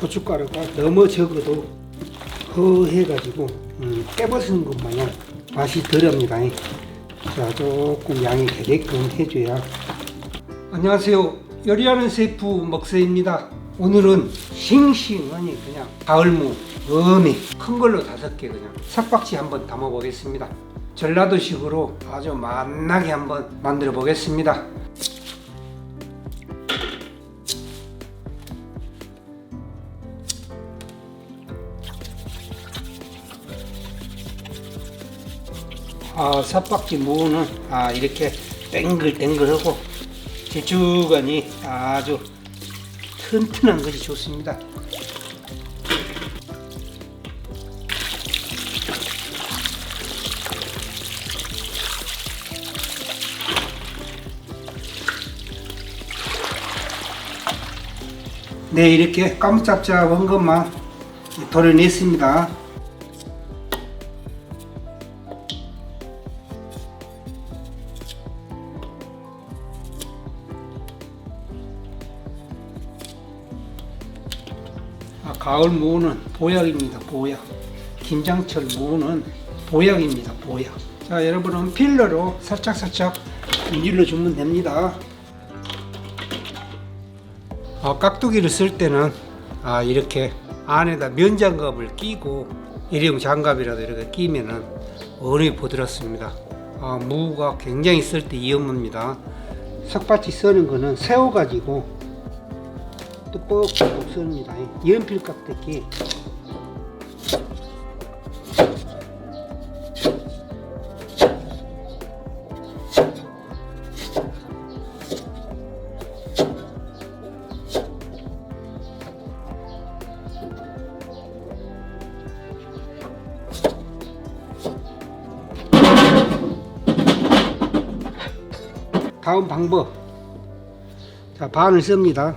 고춧가루가 너무 적어도 허해가지고 음, 깨벗은 것 마냥 맛이 덜합니다. 자 조금 양이 되게끔 해줘야. 안녕하세요. 요리하는 셰프 먹세입니다. 오늘은 싱싱하니 그냥 가을무 어미 큰 걸로 다섯 개 그냥 삭박지 한번 담아 보겠습니다. 전라도식으로 아주 맛나게 한번 만들어 보겠습니다 아, 삿박지 무는 아, 이렇게 땡글땡글하고 질쭉하니 아주 튼튼한 것이 좋습니다. 네, 이렇게 까무잡잡한 것만 도려냈습니다. 가을 무는 보약입니다. 보약. 김장철 무는 보약입니다. 보약. 자, 여러분은 필러로 살짝 살짝 문질러 주면 됩니다. 아, 깍두기를 쓸 때는 아, 이렇게 안에다 면장갑을 끼고 일회용 장갑이라도 이렇게 끼면은 어느 부드럽습니다. 아, 무가 굉장히 쓸 때 위험합니다. 삭바치 써는 거는 세워 가지고 뚜뻑뚜뻑 씁니다. 연필 깍두기. 다음 방법. 자, 반을 씁니다.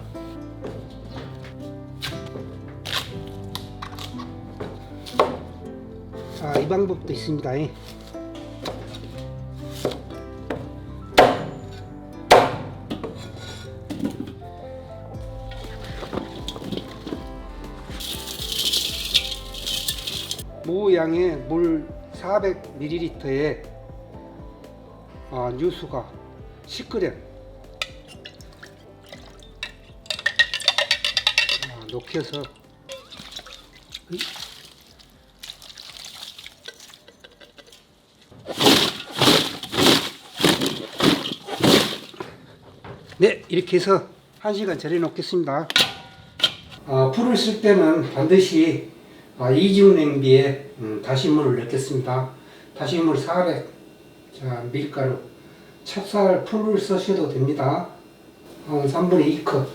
자, 이 방법도 있습니다. 모양의 물 400ml에 아, 뉴수가 10g 아, 녹여서 으이. 네 이렇게 해서 1시간 절여 놓겠습니다. 아, 불을 쓸 때는 반드시 아, 이중 냄비에 음, 다시물을 넣겠습니다. 다시물 400 자, 밀가루. 찹쌀 풀을 쓰셔도 됩니다. 한 3분의 2컵.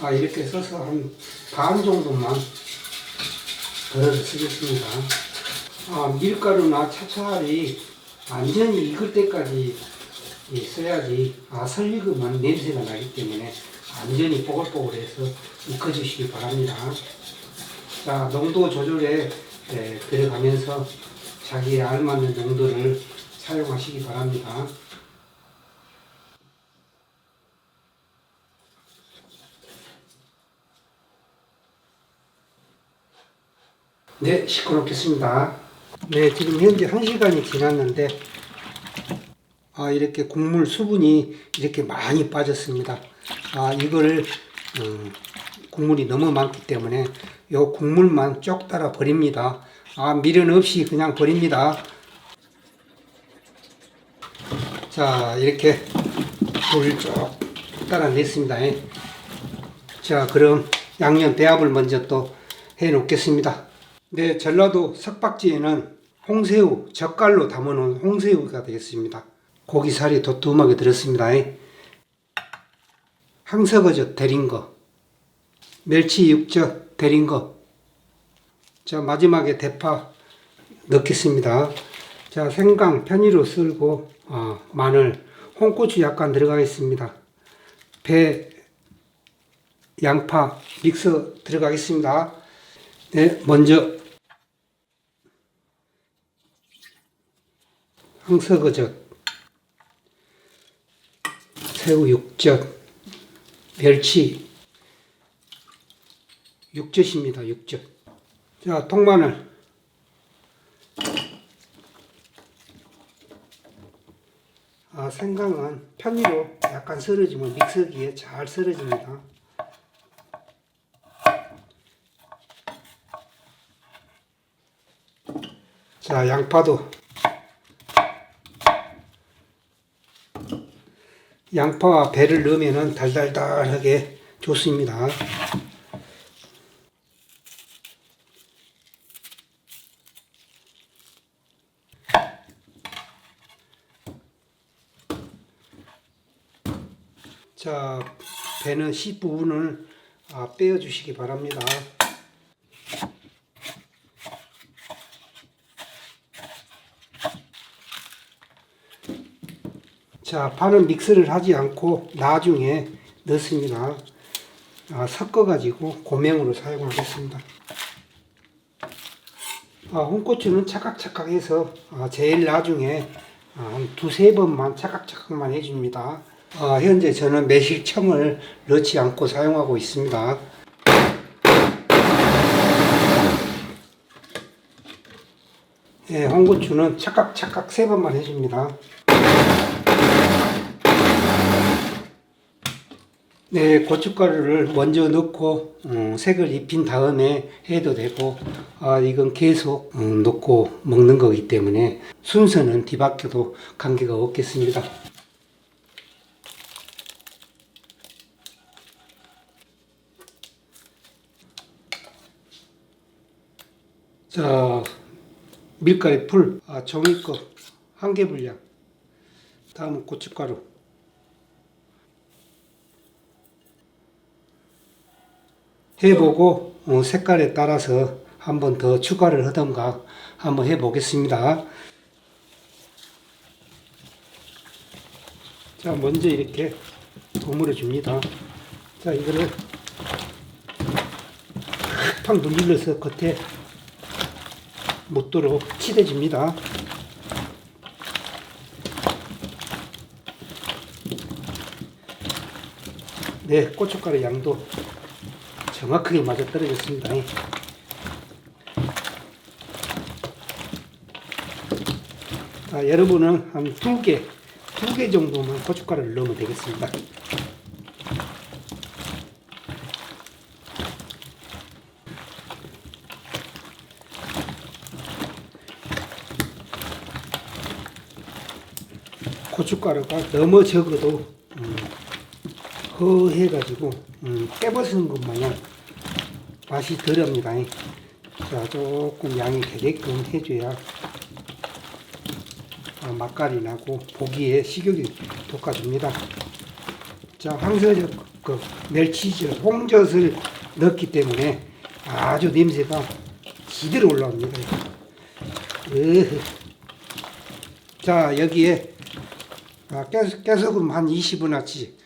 아, 이렇게 써서 한 반 정도만 덜어서 쓰겠습니다 아, 밀가루나 찹쌀이 완전히 익을 때까지 예, 써야지 아 설익으면 냄새가 나기 때문에 완전히 뽀글뽀글해서 익혀주시기 바랍니다. 자 농도 조절에 예, 들어가면서 자기에 알맞는 농도를 사용하시기 바랍니다. 네, 시끄럽겠습니다. 네, 지금 현재 1시간이 지났는데, 아, 이렇게 국물 수분이 이렇게 많이 빠졌습니다. 아, 이걸, 음, 국물이 너무 많기 때문에 요 국물만 쪽 따라 버립니다. 아, 미련 없이 그냥 버립니다. 자, 이렇게 물쭉 따라 냈습니다. 자, 그럼 양념 배합을 먼저 또 해 놓겠습니다. 네, 전라도 석박지에는 홍새우, 젓갈로 담아놓은 홍새우가 되겠습니다. 고기살이 도톰하게 들었습니다. 항석어젓 데린 거, 멸치 육젓 데린 거, 자, 마지막에 대파 넣겠습니다. 자, 생강 편의로 썰고, 어, 마늘, 홍고추 약간 들어가겠습니다. 배, 양파, 믹서 들어가겠습니다. 네, 먼저 항석어젓 새우 육젓, 멸치, 육젓입니다. 육젓. 자, 통마늘. 아, 생강은 편의로 약간 썰어주면 믹서기에 잘 썰어집니다. 자, 양파도 양파와 배를 넣으면 달달달하게 좋습니다. 자, 배는 씨 부분을 아, 빼어 주시기 바랍니다. 자, 파는 믹스를 하지 않고 나중에 넣습니다. 아, 섞어가지고 고명으로 사용하겠습니다. 아, 홍고추는 차각차각해서 아, 제일 나중에 아, 한 두세 번만 차각차각만 해줍니다. 아, 현재 저는 매실청을 넣지 않고 사용하고 있습니다. 예, 홍고추는 차각차각 세 번만 해줍니다. 네, 고춧가루를 먼저 넣고 음, 색을 입힌 다음에 해도 되고 아, 이건 계속 음, 넣고 먹는 거기 때문에 순서는 뒤바뀌어도 관계가 없겠습니다. 자, 밀가루 풀, 아, 종이컵 한 개 분량. 다음은 고춧가루. 해보고 어, 색깔에 따라서 한번 더 추가를 하던가 한번 해보겠습니다. 자, 먼저 이렇게 도물어 줍니다. 자, 이거를 팍 눌러서 겉에 묻도록 칠해줍니다. 네, 고춧가루 양도 정확하게 맞아 떨어졌습니다. 자, 여러분은 한 두 개, 두 개 정도만 고춧가루를 넣으면 되겠습니다. 고춧가루가 너무 적어도 음, 허해가지고 음, 깨버리는 것 마냥 맛이 덜합니다. 자 조금 양이 되게끔 해줘야 어, 맛깔이 나고 보기에 식욕이 돋아줍니다. 자 황서젓, 그 멸치젓, 홍젓을 넣기 때문에 아주 냄새가 지대로 올라옵니다. 으흐. 자 여기에 아, 깨, 깨소금 한 20원어치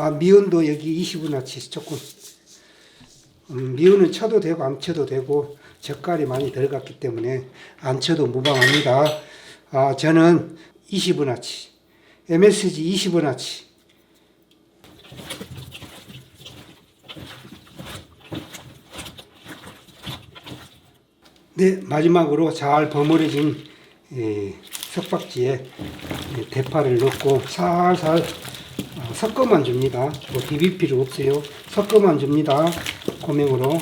아, 미온도 여기 20원어치 조금 음, 미온은 쳐도 되고 안 쳐도 되고 젓갈이 많이 들어갔기 때문에 안 쳐도 무방합니다. 아, 저는 20원어치 MSG 20원어치 네, 마지막으로 잘 버무려진 예, 석박지에 예, 대파를 넣고 살살 어, 섞어만 줍니다. 뭐 비빌 필요 없어요. 섞어만 줍니다. 고명으로.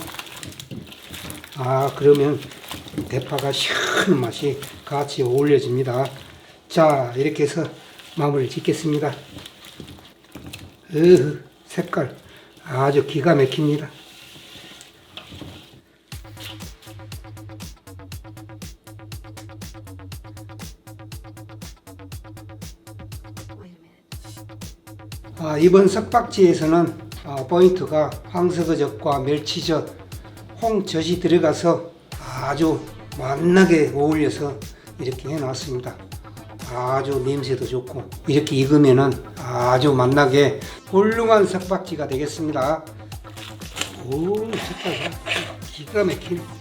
아, 그러면 대파가 시원한 맛이 같이 어울려집니다. 자, 이렇게 해서 마무리를 짓겠습니다. 으 색깔 아주 기가 막힙니다. 이번 석박지에서는 아, 포인트가 황석어젓과 멸치젓, 홍젓이 들어가서 아주 맛나게 어울려서 이렇게 해놨습니다. 아주 냄새도 좋고 이렇게 익으면은 아주 맛나게 훌륭한 석박지가 되겠습니다. 오, 색깔 기가 막힌. 네,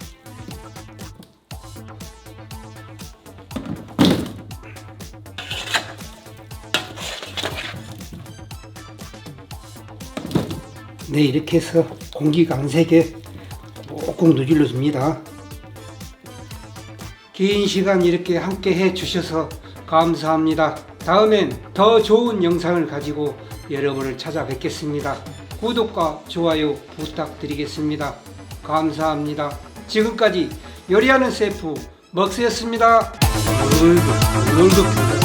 이렇게 해서 공기 강세게 꾹꾹 누질러 줍니다. 긴 시간 이렇게 함께 해 주셔서 감사합니다. 다음엔 더 좋은 영상을 가지고 여러분을 찾아뵙겠습니다. 구독과 좋아요 부탁드리겠습니다. 감사합니다. 지금까지 요리하는 셰프 먹스였습니다. 오늘도 오늘도